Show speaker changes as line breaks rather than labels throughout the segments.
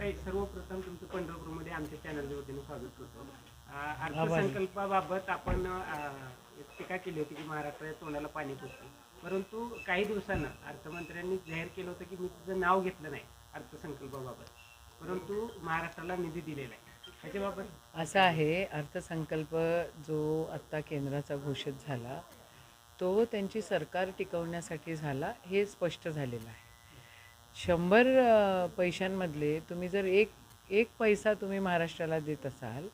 ताई, सर्वप्रथम तुमचं पंढरपूरमध्ये आमच्या चॅनलच्या वतीने स्वागत करतो. अं, अर्थसंकल्पाबाबत आपण अं, एक टीका केली होती की महाराष्ट्राच्या तोंडाला पाणी पुसते. परंतु काही दिवसानं अर्थमंत्र्यांनी जाहीर केलं होतं की मी तुझं नाव घेतलं नाही अर्थसंकल्पाबाबत. परंतु महाराष्ट्राला निधी दिलेला आहे. ह्याच्याबाबत
असा आहे अर्थसंकल्प जो आत्ता केंद्राचा घोषित झाला तो त्यांची सरकार टिकवण्यासाठी झाला हे स्पष्ट झालेलं आहे. शंभर पैशांमधले तुम्ही जर एक एक पैसा तुम्ही महाराष्ट्राला देत असाल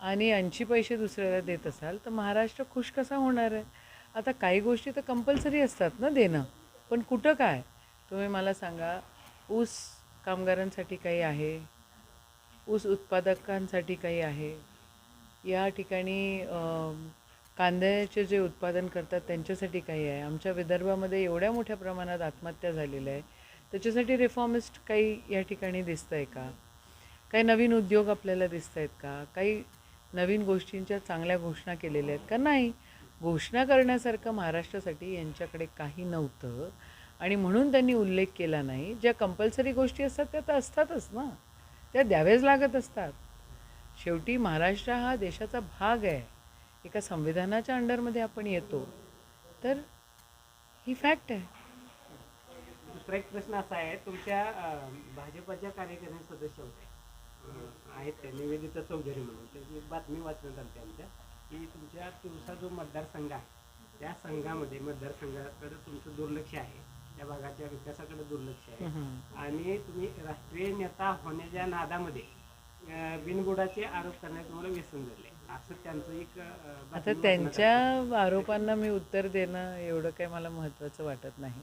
आणि ऐंशी पैसे दुसऱ्याला देत असाल तर महाराष्ट्र खुश कसा होणार आहे? आता काही गोष्टी तर कंपल्सरी असतात ना देणं. पण कुठं काय? तुम्ही मला सांगा ऊस कामगारांसाठी काही आहे? ऊस उत्पादकांसाठी काही आहे? या ठिकाणी कांद्याचे जे उत्पादन करतात त्यांच्यासाठी काही आहे? आमच्या विदर्भामध्ये एवढ्या मोठ्या प्रमाणात आत्महत्या झालेल्या आहे. त्याच्यासाठी रिफॉर्मिस्ट काही या ठिकाणी दिसतं आहे का? काही नवीन उद्योग आपल्याला दिसत आहेत का? काही नवीन गोष्टींच्या चांगल्या घोषणा केलेल्या आहेत का? नाही. घोषणा करण्यासारखं महाराष्ट्रासाठी यांच्याकडे काही नव्हतं आणि म्हणून त्यांनी उल्लेख केला नाही. ज्या कंपल्सरी गोष्टी असतात त्या तर असतातच ना. त्या द्यावेच लागत असतात. शेवटी महाराष्ट्र हा देशाचा भाग आहे. एका संविधानाच्या अंडरमध्ये आपण येतो. तर ही फॅक्ट आहे.
दुसरा एक प्रश्न असा आहे तुमच्या भाजपच्या कार्यकारिणी सदस्य होते. आहेत ते निवेदिता चौधरी म्हणून. त्याची एक बातमी वाचण्यात आली आमच्या. की तुमच्या तिवसा जो मतदारसंघ आहे त्या संघामध्ये मतदारसंघाकडे तुमचं दुर्लक्ष आहे. त्या भागाच्या विकासाकडे दुर्लक्ष आहे. आणि तुम्ही राष्ट्रीय नेता होण्याच्या नादामध्ये बिनबुडाचे आरोप करण्यात तुम्हाला व्यसन झाले. असं त्यांचं एक
आता. त्यांच्या आरोपांना मी उत्तर देणं एवढं काही मला महत्त्वाचं वाटत नाही.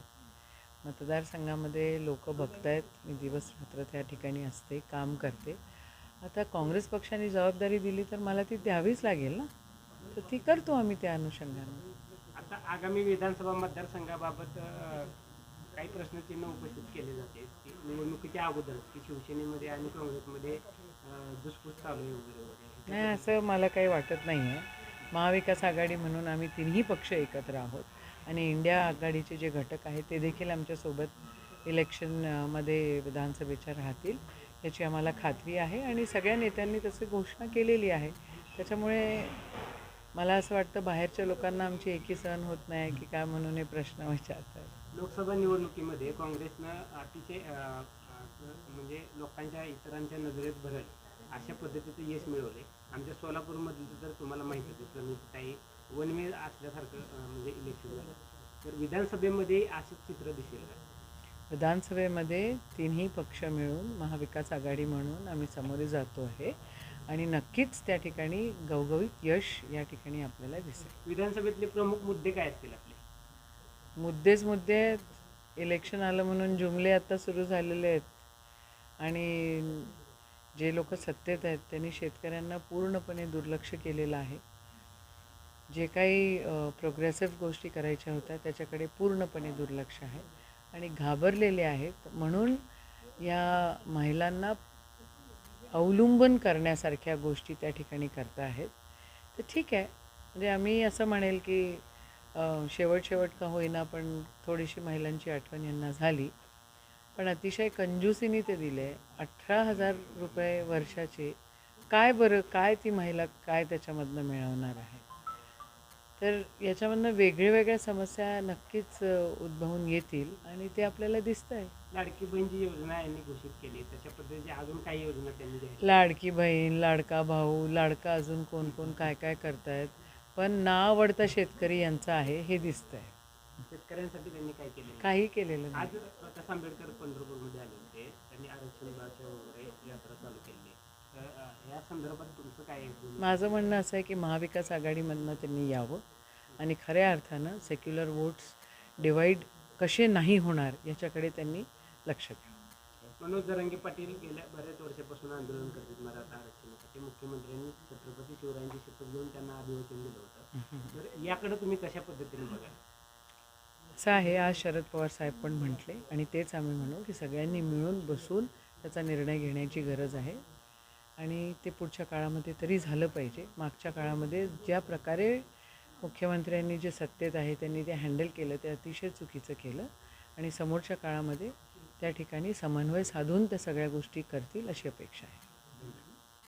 मतदारसंघामध्ये लोक बघतायत. मी दिवस रात्र त्या ठिकाणी असते काम करते. आता काँग्रेस पक्षाने जबाबदारी दिली तर मला ती द्यावीच लागेल ना? तर ती करतो आम्ही त्या अनुषंगाने.
आता आगामी विधानसभा मतदारसंघाबाबत काही प्रश्नचिन्ह उपस्थित केले जाते. की निवडणुकीच्या अगोदर की शिवसेनेमध्ये आणि काँग्रेसमध्ये धुसफूस चालू आहे वगैरे वगैरे.
नाही असं मला काही वाटत नाही आहे महाविकास आघाडी म्हणून आम्ही तिन्ही पक्ष एकत्र आहोत. आणि इंडिया आघाडीचे जे घटक आहेत ते देखील आमच्यासोबत इलेक्शनमध्ये विधानसभेच्या राहतील याची आम्हाला खात्री आहे. आणि सगळ्या नेत्यांनी तशी घोषणा केलेली आहे. त्याच्यामुळे मला असं वाटतं बाहेरच्या लोकांना आमची एकी सहन होत नाही की काय म्हणून हे प्रश्न विचारतात.
लोकसभा निवडणुकीमध्ये काँग्रेसनं अतिशय म्हणजे लोकांच्या इतरांच्या नजरेत भरल. अशा पद्धतीचं यश मिळवले आमच्या सोलापूरमधलं तर तुम्हाला माहिती आहे प्रणिताई वनवे असल्यासारखं अ, म्हणजे इलेक्शन झालं. तर विधानसभेमध्ये असंच चित्र दिसेल का?
विधानसभेमध्ये तिन्ही पक्ष मिळून महाविकास आघाडी म्हणून आम्ही सामोरे जातो आहे. आणि नक्कीच त्या ठिकाणी गवगवीत यश या ठिकाणी आपल्याला दिसेल.
विधानसभेतले प्रमुख मुद्दे काय असतील आपले?
मुद्देच मुद्दे. इलेक्शन आलं म्हणून जुमले आता सुरू झालेले आहेत. आणि जे लोक सत्तेत आहेत त्यांनी शेतकऱ्यांना पूर्णपणे दुर्लक्ष केलेलं आहे. जे काही प्रोग्रेसिव्ह गोष्टी करायच्या होत्या त्याच्याकडे पूर्णपणे दुर्लक्ष आहे. आणि घाबरलेले आहेत. म्हणून या महिलांना अवलंबन करण्यासारख्या गोष्टी त्या ठिकाणी करता आहेत. तर ठीक आहे. म्हणजे आम्ही असं म्हणेल की शेवट शेवट का होईना पण थोडीशी महिलांची आठवण यांना झाली. पण अतिशय कंजूसीने ते दिले. अठरा हजार रुपये वर्षाचे. काय बरं काय ती महिला काय त्याच्यामधनं मिळवणार आहे? तर याच्यामधनं वेगळ्या वेगळ्या समस्या नक्कीच उद्भवून येतील आणि ते आपल्याला दिसतं आहे
लाडकी बहीण जी योजना यांनी घोषित केली. त्याच्या पद्धतीची अजून काही योजना त्यांनी
लाडकी बहीण लाडका भाऊ लाडका अजून कोण कोण काय काय करतायत. पण ना आवडता शेतकरी यांचा आहे हे दिसतंय.
शेतकऱ्यांसाठी त्यांनी काय केलेलं
काही केलेलं नाही.
आज प्रकाश आंबेडकर पंढरपूरमध्ये आले होते. त्यांनी आरक्षण भाषा वगैरे यात्रा चालू केली. तर अ, या संदर्भात तुमचं काय आहे?
माझं म्हणणं असं आहे की महाविकास आघाडीमधनं त्यांनी यावं आणि खऱ्या अर्थानं सेक्युलर वोट्स डिवाईड कसे नाही होणार याच्याकडे त्यांनी लक्ष द्यावं
मनोज जरांगे पाटील गेल्या बऱ्याच वर्षापासून आंदोलन करतात मराठा आरक्षणासाठी. मुख्यमंत्र्यांनी छत्रपती शिवरायांची शपथ घेऊन त्यांना अभिवचन दिलं होतं. तर याकडे तुम्ही कशा पद्धतीने बघा
असं आहे आज शरद पवार साहेब पण म्हटले आणि तेच आम्ही म्हणू की सगळ्यांनी मिळून बसून त्याचा निर्णय घेण्याची गरज आहे. आणि ते पुढच्या काळामध्ये तरी झालं पाहिजे. मागच्या काळामध्ये ज्या प्रकारे मुख्यमंत्र्यांनी जे सत्तेत आहे त्यांनी ते हँडल केलं ते अतिशय चुकीचं केलं. आणि समोरच्या काळामध्ये त्या ठिकाणी समन्वय साधून त्या सगळ्या गोष्टी करतील अशी अपेक्षा आहे.